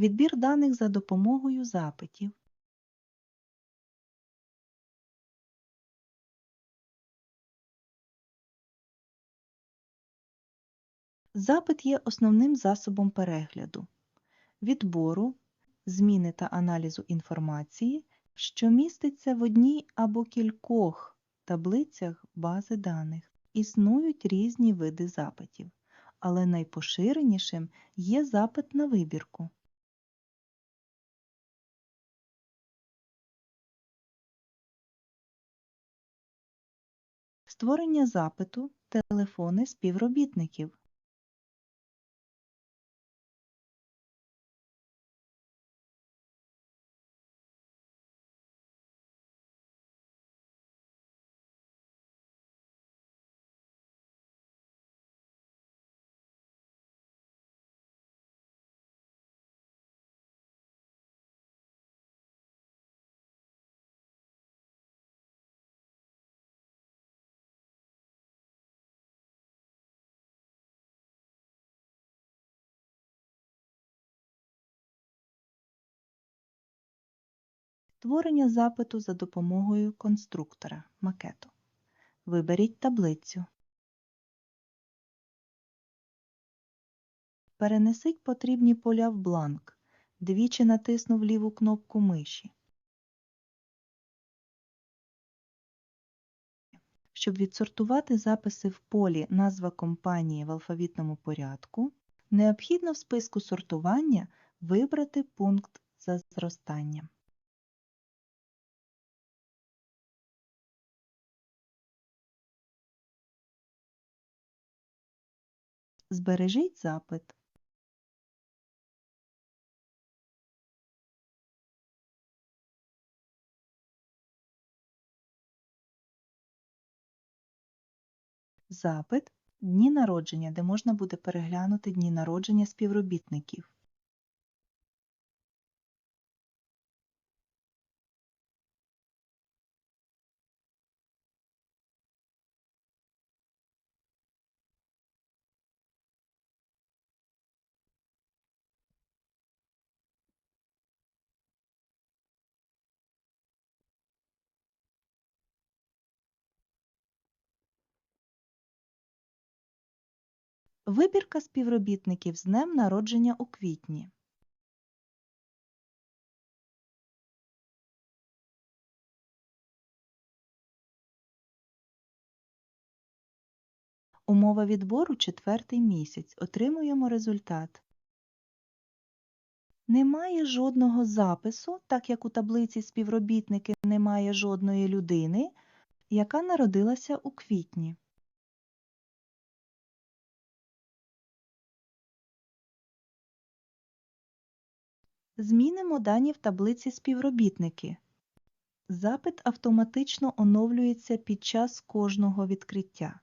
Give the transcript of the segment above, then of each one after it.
Відбір даних за допомогою запитів. Запит є основним засобом перегляду, відбору, зміни та аналізу інформації, що міститься в одній або кількох таблицях бази даних. Існують різні види запитів, але найпоширенішим є запит на вибірку. Створення запиту, телефони співробітників. Створення запиту за допомогою конструктора макету. Виберіть таблицю. Перенесіть потрібні поля в бланк. Двічі натиснув ліву кнопку миші. Щоб відсортувати записи в полі Назва компанії в алфавітному порядку, необхідно в списку сортування вибрати пункт за зростанням. Збережіть запит. Запит Дні народження, де можна буде переглянути дні народження співробітників. Вибірка співробітників з днем народження у квітні. Умова відбору четвертий місяць. Отримуємо результат. Немає жодного запису, так як у таблиці співробітники немає жодної людини, яка народилася у квітні. Змінимо дані в таблиці співробітники. Запит автоматично оновлюється під час кожного відкриття.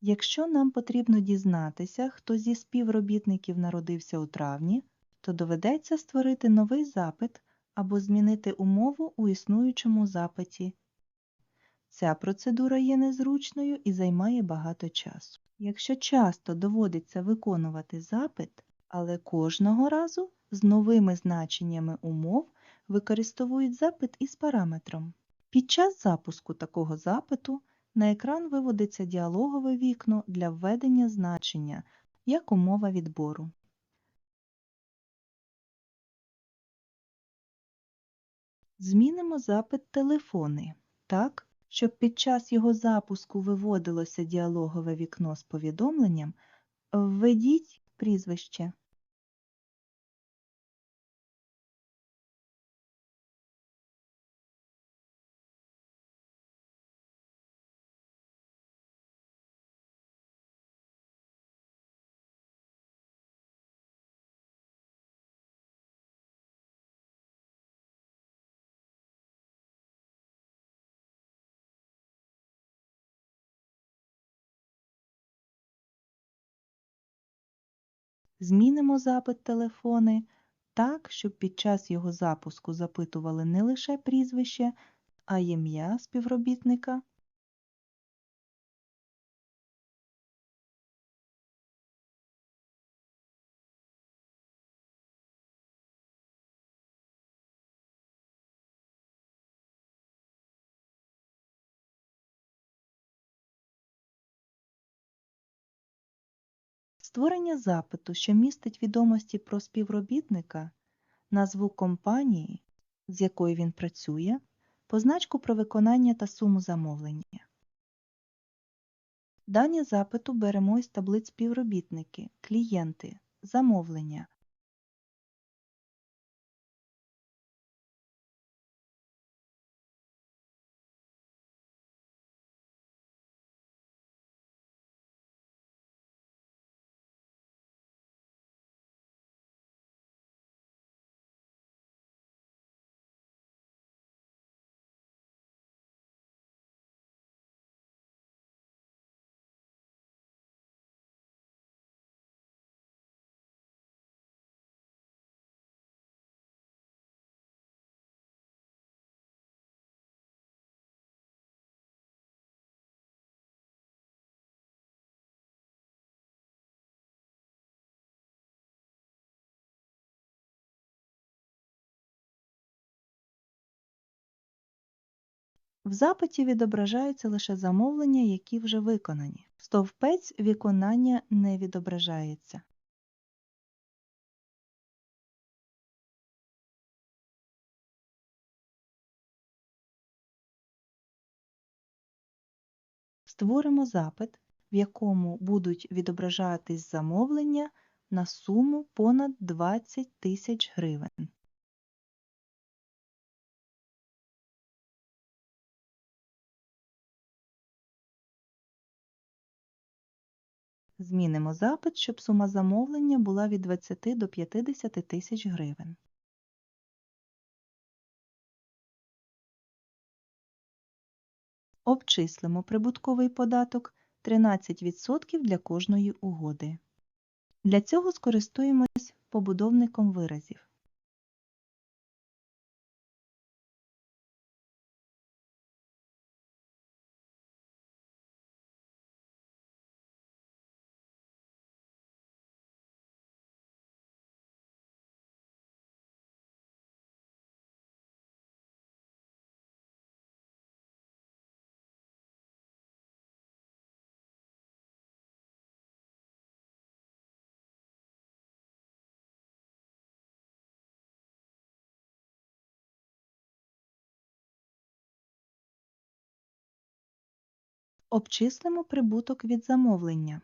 Якщо нам потрібно дізнатися, хто зі співробітників народився у травні, то доведеться створити новий запит або змінити умову у існуючому запиті. Ця процедура є незручною і займає багато часу. Якщо часто доводиться виконувати запит, але кожного разу з новими значеннями умов використовують запит із параметром. Під час запуску такого запиту на екран виводиться діалогове вікно для введення значення як умова відбору. Змінимо запит телефони так, щоб під час його запуску виводилося діалогове вікно з повідомленням, введіть прізвище. Змінимо запит телефони так, щоб під час його запуску запитували не лише прізвище, а ім'я співробітника. Створення запиту, що містить відомості про співробітника, назву компанії, з якою він працює, позначку про виконання та суму замовлення. Дані запиту беремо із таблиць співробітники, клієнти, замовлення. В запиті відображаються лише замовлення, які вже виконані. Стовпець виконання не відображається. Створимо запит, в якому будуть відображатись замовлення на суму понад 20 тисяч гривень. Змінимо запит, щоб сума замовлення була від 20 до 50 тисяч гривень. Обчислимо прибутковий податок 13% для кожної угоди. Для цього скористуємось побудовником виразів. Обчислимо прибуток від замовлення.